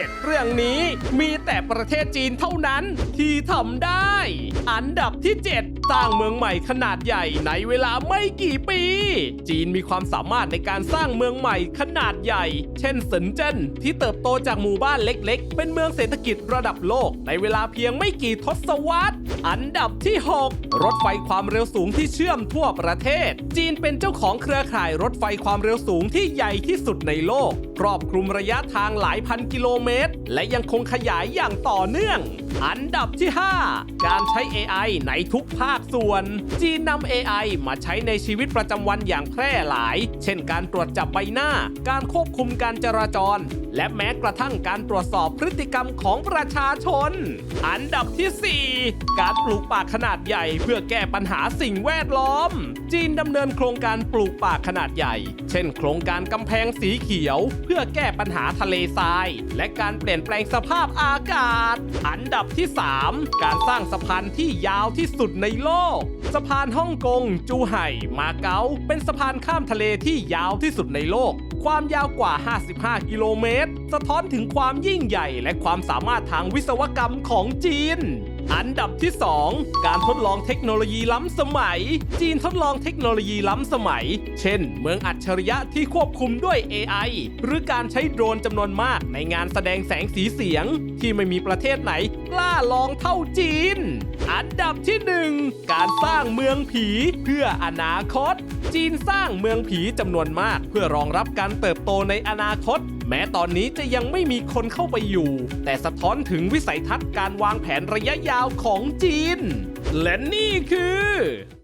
7 เรื่องนี้ มีแต่ประเทศจีนเท่านั้นที่ทำได้ อันดับที่ 7 สร้างเมืองใหม่ขนาดใหญ่ในเวลาไม่กี่ปี จีนมีความสามารถในการสร้างเมืองใหม่ขนาดใหญ่ เช่นเซินเจิ้นที่เติบโตจากหมู่บ้านเล็ก ๆ เป็นเมืองเศรษฐกิจระดับโลกในเวลาเพียงไม่กี่ทศวรรษ อันดับที่ 6 รถไฟความเร็วสูงที่เชื่อมทั่วประเทศ จีนเป็นเจ้าของเครือข่ายรถไฟความเร็วสูงที่ใหญ่ที่สุดในโลก ครอบคลุมระยะทางหลายพันกิโลเมตร และยังคงขยายอย่างต่อเนื่อง อันดับที่ 5 การใช้ AI ในทุกภาคส่วน จีนนำ AI มาใช้ในชีวิตประจำวันอย่างแพร่หลาย เช่นการตรวจจับใบหน้า การควบคุมการจราจรและแม้กระทั่งการตรวจสอบพฤติกรรมของประชาชน อันดับที่ 4 การปลูกป่าขนาดใหญ่ เพื่อแก้ปัญหาสิ่งแวดล้อม จีนดำเนินโครงการปลูกป่าขนาดใหญ่ เช่น โครงการกำแพงสีเขียว เพื่อแก้ปัญหาทะเลทราย และการเปลี่ยนแปลงสภาพอากาศ อันดับที่ 3 การสร้างสะพานที่ยาวที่สุดในโลก สะพานฮ่องกง จูไห่ มาเก๊า เป็นสะพานข้ามทะเลที่ยาวที่สุดในโลก ความยาวกว่า 55 กิโลเมตร สะท้อนถึงความยิ่งใหญ่และความสามารถทางวิศวกรรมของจีน อันดับที่ 2 การทดลองเทคโนโลยีล้ำสมัย จีนทดลองเทคโนโลยีล้ำสมัย เช่น เมืองอัจฉริยะที่ควบคุมด้วย AI หรือการใช้โดรนจำนวนมากในงานแสดงแสงสีเสียง ที่ไม่มีประเทศไหนกล้าลองเท่าจีน อันดับที่ 1 การสร้างเมืองผีเพื่ออนาคต จีนสร้างเมืองผีจำนวนมาก เพื่อรองรับการเติบโตในอนาคต แม้ตอนนี้จะยังไม่มีคนเข้าไปอยู่ แต่สะท้อนถึงวิสัยทัศน์การวางแผนระยะยาวของจีน และนี่คือ